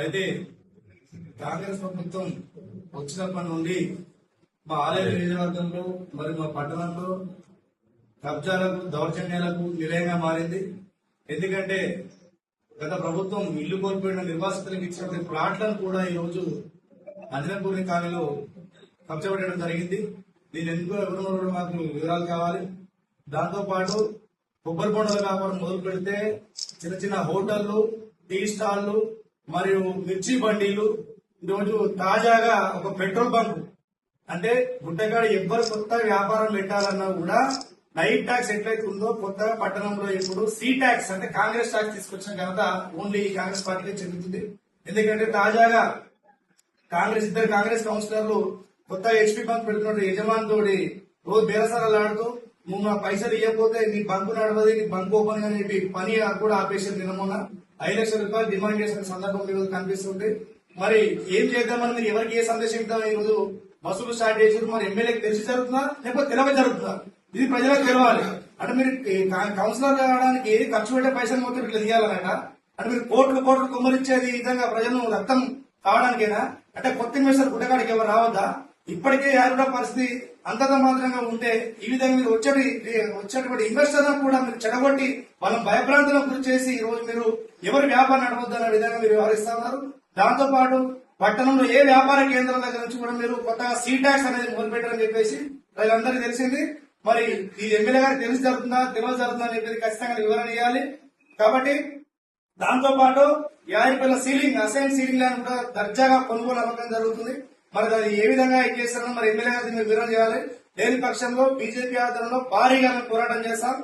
అయితే కాంగ్రెస్ ప్రభుత్వం వచ్చినప్పటి నుండి మా ఆలయ నియోజకవర్గంలో మరి మా పట్టణంలో కబ్జాలకు దౌర్జన్యాలకు నిలయంగా మారింది. ఎందుకంటే గత ప్రభుత్వం ఇల్లు కోల్పోయిన నిర్వాసితులకు ఇచ్చినటువంటి ప్లాట్లను కూడా ఈ రోజు అంజనపూర్ణి కాలనీలో కబ్జాపడడం జరిగింది. దీని ఎందుకు ఎవరు మాకు వివరాలు కావాలి. దాంతో పాటు కొబ్బరి బొండల వ్యాపారం మొదలు పెడితే చిన్న చిన్న హోటళ్ళు టీ స్టాళ్ళు మరియు మిర్చి బండీలు ఈరోజు తాజాగా ఒక పెట్రోల్ బంక్. అంటే గుట్టగాడ ఎవ్వరు కొత్త వ్యాపారం పెట్టాలన్నా కూడా నైట్ ట్యాక్స్ ఎట్లయితే ఉందో కొత్తగా పట్టణంలో ఇప్పుడు సీ ట్యాక్స్ అంటే కాంగ్రెస్ ట్యాక్స్ తీసుకొచ్చిన ఘనత ఓన్లీ కాంగ్రెస్ పార్టీకే చెందుతుంది. ఎందుకంటే తాజాగా కాంగ్రెస్ ఇద్దరు కాంగ్రెస్ కౌన్సిలర్లు కొత్త హెచ్పీ బంక్ పెడుతున్న యజమాని తోడి రోజు బేరసారాలు ఆడుతూ నువ్వు నా పైసలు ఇవ్వకపోతే నీ బంకు నడవది నీ బంకు ఓపెన్ అని చెప్పి పని కూడా ఆపేసిన నిన్న ఐదు లక్షల రూపాయలు డిమాండ్ చేసిన సందర్భం ఈ కనిపిస్తుంది మరి ఏం చేద్దామని మీరు ఎవరికి ఏ సందేశం ఇద్దాం ఈ రోజు బస్సులు స్టార్ట్ చేసి మరి ఎమ్మెల్యేకి తెలిసి జరుగుతుందా? లేకపోతే తెలవ జరుగుతుందా? ఇది ప్రజలకు తెలవాలి. అంటే మీరు కౌన్సిలర్ కావడానికి ఖర్చు పెట్టే పైసలు మొత్తం ఇట్లా తీయాలన్నట అంటే మీరు కోట్లు కోట్లు కుమ్మరించేది ఈ విధంగా ప్రజలను రక్తం కావడానికేనా? అంటే కొత్త ఇన్వెస్టర్ గుడ్డగాడికి ఎవరు రావద్దా? ఇప్పటికే యారుడ పరిస్థితి అంతత మాత్రంగా ఉంటే ఈ విధంగా మీరు వచ్చేటి వచ్చేటువంటి ఇన్వెస్టర్ కూడా మీరు చెడగొట్టి వాళ్ళని భయభ్రాంతులకు గురి చేసి ఈ రోజు మీరు ఎవరు వ్యాపారం నడవద్దన్న విధంగా మీరు వ్యవహరిస్తా ఉన్నారు. దాంతో పాటు పట్టణంలో ఏ వ్యాపార కేంద్రం దగ్గర నుంచి కూడా మీరు కొత్తగా సీ ట్యాక్స్ అనేది మొదలుపెట్టారని చెప్పేసి ప్రజలందరికీ తెలిసింది. మరి ఈ ఎమ్మెల్యే గారికి తెలిసి జరుగుతుందా తెలియదు జరుగుతుందా అని ఖచ్చితంగా వివరణ ఇవ్వాలి. కాబట్టి దాంతో పాటు యాభై రూపాయల సీలింగ్ అసైన్ సీలింగ్ అని కూడా దర్జాగా కొనుగోలు అమ్మకం జరుగుతుంది. మరి అది ఏ విధంగా ఇది చేస్తారో మరి ఎమ్మెల్యే గారు దీన్ని వివరణ చేయాలి? లేని పక్షంలో బీజేపీ ఆధ్వర్యంలో భారీగా పోరాటం చేస్తాం.